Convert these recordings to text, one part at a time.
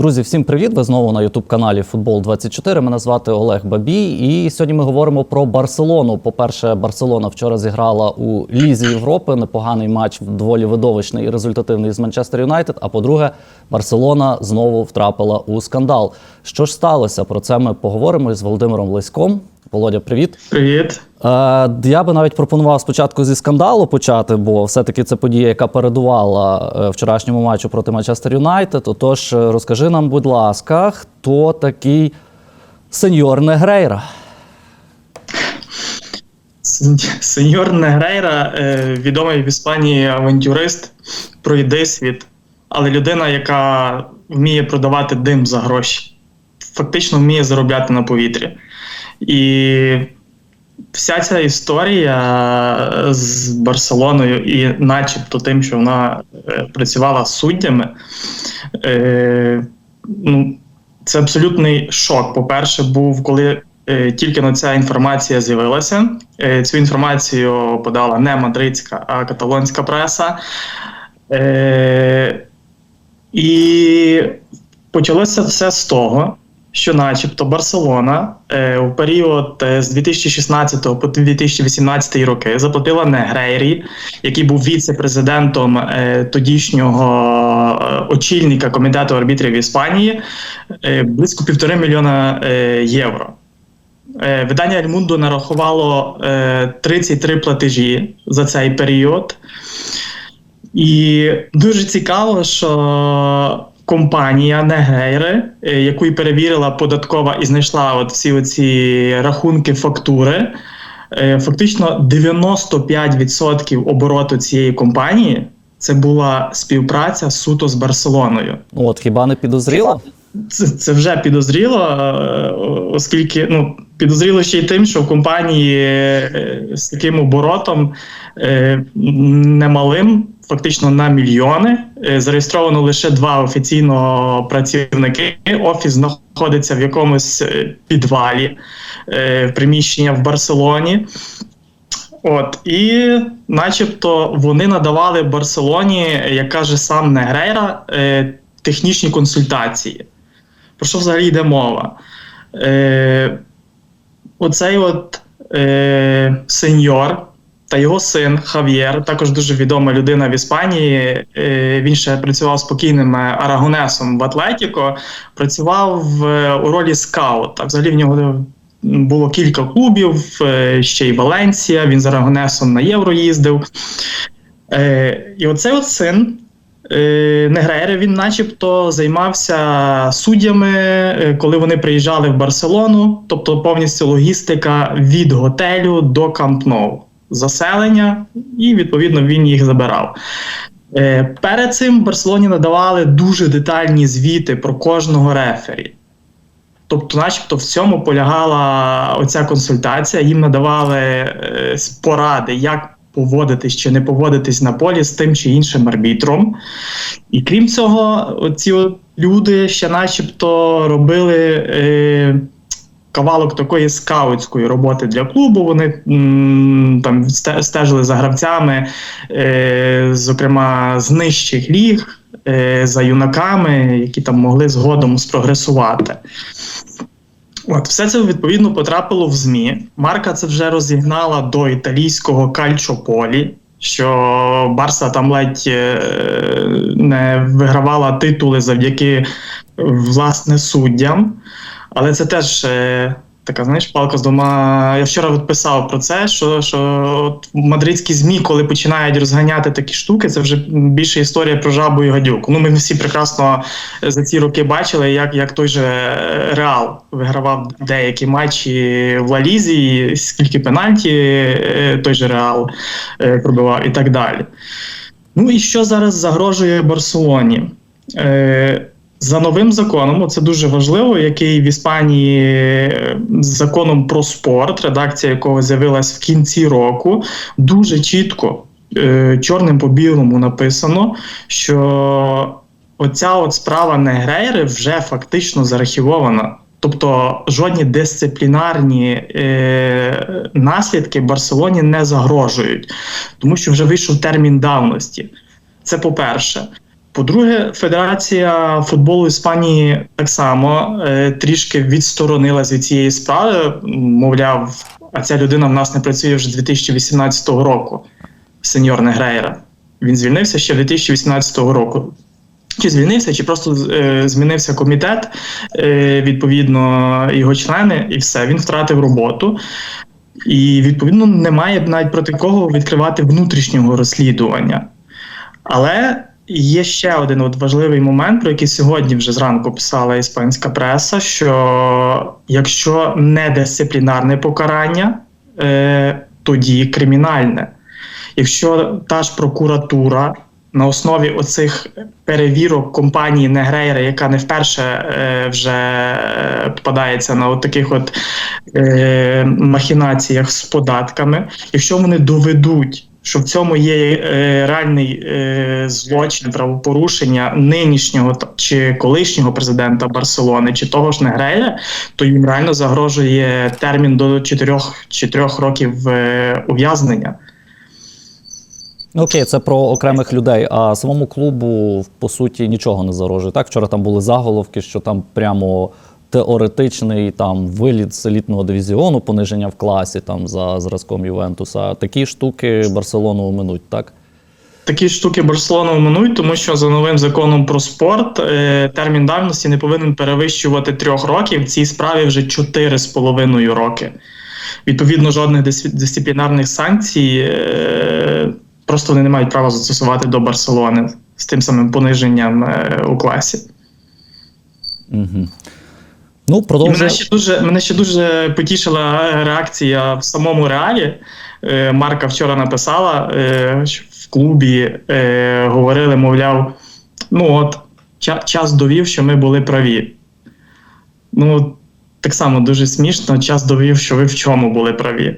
Друзі, всім привіт! Ви знову на Ютуб каналі Футбол 24 Мене звати Олег Бабій. І сьогодні ми говоримо про Барселону. По-перше, Барселона вчора зіграла у Лізі Європи. Непоганий матч, доволі видовищний і результативний з Манчестер Юнайтед. А по-друге, Барселона знову втрапила у скандал. Що ж сталося? Про це ми поговоримо із Володимиром Лиськом. Володя, привіт. Привіт. Е, я би навіть пропонував спочатку зі скандалу почати, бо все-таки це подія, яка передувала е, вчорашньому матчу проти Манчестер Юнайтед. Отож, е, розкажи нам, будь ласка, хто такий сеньор Негрейра? Сен- Сеньор Негрейра, е, відомий в Іспанії авантюрист, пройди світ, але людина, яка вміє продавати дим за гроші, фактично вміє заробляти на повітрі. І вся ця історія з Барселоною, і начебто тим, що вона е, працювала з суддями, е, ну, це абсолютний шок. По-перше, був коли е, тільки на ця інформація з'явилася. Е, цю інформацію подала не мадридська, а каталонська преса. І почалося все з того, що, начебто, Барселона е, у період е, з 2016 по 2018 роки заплатила Негрейрі, який був віце-президентом е, тодішнього е, очільника комітету арбітрів Іспанії, е, близько півтори мільйона е, євро. Е, Видання Ельмунду нарахувало е, 33 платежі за цей період. І дуже цікаво, що компанія Негейри, е, яку перевірила податкова і знайшла от всі оці рахунки фактури, е, фактично 95% обороту цієї компанії це була співпраця суто з Барселоною. Ну, От хіба не підозріло? Це, це вже підозріло, е, оскільки ну, підозріло ще й тим, що в компанії з таким оборотом немалим, фактично на мільйони, е, зареєстровано лише два офіційно працівники. Офіс знаходиться в якомусь е, підвалі е, приміщення в Барселоні. От і, начебто, вони надавали Барселоні, як каже сам Негрейра, технічні консультації. Про що взагалі йде мова? Оцей от сеньор та його син Хав'єр, також дуже відома людина в Іспанії. Е, він ще працював спокійним Арагонесом в Атлетіко, працював у ролі скаута. Взагалі в нього було кілька клубів, е, ще й Валенсія, він з Арагонесом на євро їздив. Е, і оцей от син е, Негрейра, він начебто займався суддями, е, коли вони приїжджали в Барселону, тобто повністю логістика від готелю до Камп Ноу. Заселення, і відповідно він їх забирав. Е, перед цим Барселоні надавали дуже детальні звіти про кожного рефері. Тобто, начебто, в цьому полягала оця консультація. Їм надавали е, поради, як поводитись чи не поводитись на полі з тим чи іншим арбітром. І крім цього, от люди ще, начебто, робили. Кавалок такої скаутської роботи для клубу. Вони там стежили за гравцями, е, зокрема з нижчих ліг, е, за юнаками, які там могли згодом спрогресувати. От, все це відповідно потрапило в ЗМІ. Марка це вже розігнала до італійського кальчополі, що Барса там ледь е, не вигравала титули завдяки власне суддям. Але це теж е, така, знаєш, палка з двома. Я вчора от писав про це, що, що от мадридські ЗМІ, коли починають розганяти такі штуки, це вже більше історія про жабу і гадюку. Ну, ми всі прекрасно за ці роки бачили, як, як той же Реал вигравав деякі матчі в Лалізі, скільки пенальті е, той же Реал е, пробивав і так далі. Ну і що зараз загрожує Барселоні? Е, за новим законом, це дуже важливо, який в Іспанії е, законом про спорт, редакція якого з'явилась в кінці року, дуже чітко е, чорним по білому написано, що оця от справа Негрейри вже фактично заархівована. Тобто жодні дисциплінарні е, наслідки Барселоні не загрожують, тому що вже вийшов термін давності. Це по-перше. По-друге, Федерація футболу Іспанії так само е, трішки відсторонилась від цієї справи. Мовляв, а ця людина в нас не працює вже з 2018 року. Сеньор Негрейра. Він звільнився ще 2018 року. Чи звільнився, чи просто е, змінився комітет, е, відповідно, його члени, і все. Він втратив роботу. І відповідно немає навіть проти кого відкривати внутрішнього розслідування. Але є ще один от важливий момент, про який сьогодні вже зранку писала іспанська преса: що якщо не дисциплінарне покарання, е, тоді кримінальне. Якщо та ж прокуратура на основі оцих перевірок компанії Негрейра, яка не вперше е, вже е, попадається на таких от махінаціях з податками, якщо вони доведуть, що в цьому є е, реальний е, злочин, правопорушення нинішнього чи колишнього президента Барселони, чи того ж Негрея, то їм реально загрожує термін до 4, 4 років е, ув'язнення. Окей, це про окремих людей. А самому клубу по суті нічого не загрожує. Так, вчора там були заголовки, що там прямо теоретичний там виліт з елітного дивізіону, пониження в класі там за зразком Ювентуса. Такі штуки Барселону оминуть, так? Такі штуки Барселону минуть, тому що за новим законом про спорт е, термін давності не повинен перевищувати трьох років. В цій справі вже чотири з половиною роки. Відповідно, жодних дисциплінарних санкцій е, просто вони не мають права застосувати до Барселони з тим самим пониженням е, у класі. Угу. Ну, І мене ще дуже мене ще дуже потішила реакція в самому реалі. Е, Марка вчора написала, е, що в клубі е, говорили, мовляв, ну от ча- час довів, що ми були праві. Ну, так само дуже смішно. Час довів, що ви в чому були праві.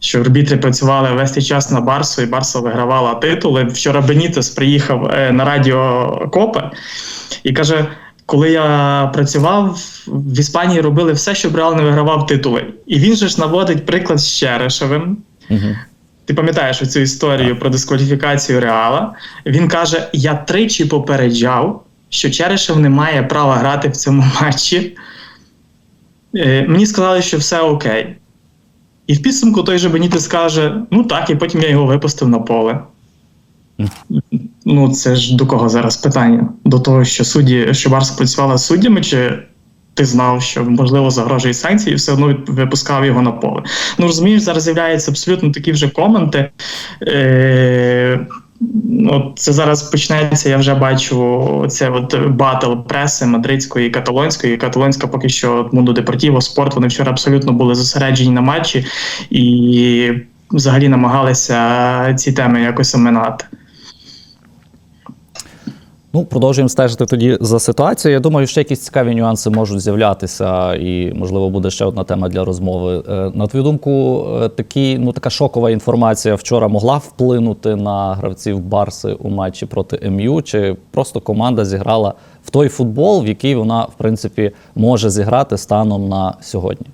Що арбітри працювали весь цей час на Барсу, і Барса вигравала титули. Вчора Бенітес приїхав е, на радіо Копе і каже: коли я працював в Іспанії, робили все, щоб Реал не вигравав титули. І він же ж наводить приклад з Черешевим. Угу. Ти пам'ятаєш цю історію про дискваліфікацію Реала? Він каже: Я тричі попереджав, що Черешев не має права грати в цьому матчі. Е, мені сказали, що все окей. І в підсумку той же Бенітес каже: ну так, і потім я його випустив на поле. Ну, це ж до кого зараз питання? До того, що судді, що Барс працювала з суддями, чи ти знав, що можливо загрожує санкції, і все одно випускав його на поле. Ну розумієш, зараз з'являються абсолютно такі вже коменти. Е- Ну, це зараз почнеться. Я вже бачу це от батл преси мадридської і каталонської. Каталонська поки що от Мунду Депортіво, спорт. Вони вчора абсолютно були зосереджені на матчі і взагалі намагалися ці теми якось оминати. Ну, продовжуємо стежити тоді за ситуацією. Я думаю, ще якісь цікаві нюанси можуть з'являтися, і можливо буде ще одна тема для розмови. Е, На твою думку, е, такі, ну така шокова інформація вчора могла вплинути на гравців Барси у матчі проти МЮ, чи просто команда зіграла в той футбол, в який вона в принципі може зіграти станом на сьогодні?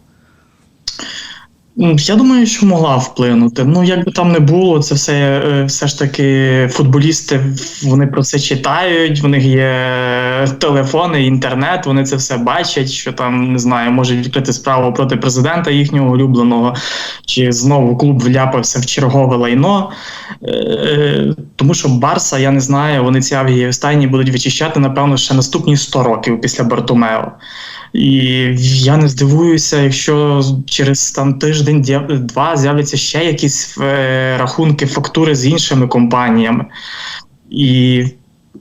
Я думаю, що могла вплинути. Ну, як би там не було, це все, е, все ж таки футболісти вони про це читають, в них є телефони, інтернет, вони це все бачать, що там не знаю, можуть відкрити справу проти президента їхнього улюбленого, чи знову клуб вляпався в чергове лайно. Е, Тому що Барса, я не знаю, вони ці авіастайні будуть вичищати, напевно, ще наступні 100 років після Бартомео. І я не здивуюся, якщо через там тиждень два з'являться ще якісь е, рахунки, фактури з іншими компаніями. І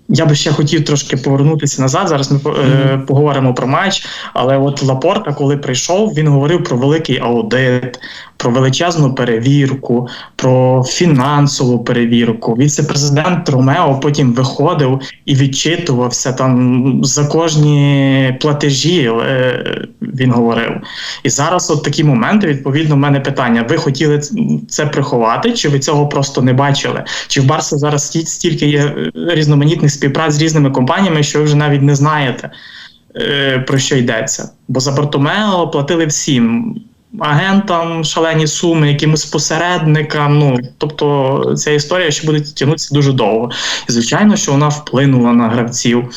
я би ще хотів трошки повернутися назад. Зараз ми е, поговоримо про матч. Але от Лапорта, коли прийшов, він говорив про великий аудит, про величезну перевірку, про фінансову перевірку. Віце-президент Ромео потім виходив і відчитувався там за кожні платежі. е, Він говорив. І зараз, от такі моменти, відповідно, в мене питання: ви хотіли це приховати, чи ви цього просто не бачили? Чи в Барса зараз стільки є е, різноманітних співпраць з різними компаніями, що ви вже навіть не знаєте, е, про що йдеться? Бо за Бартомео платили всім. Агентам шалені суми, якимось посередникам. Ну тобто ця історія ще буде тягнутися дуже довго. І звичайно, що вона вплинула на гравців.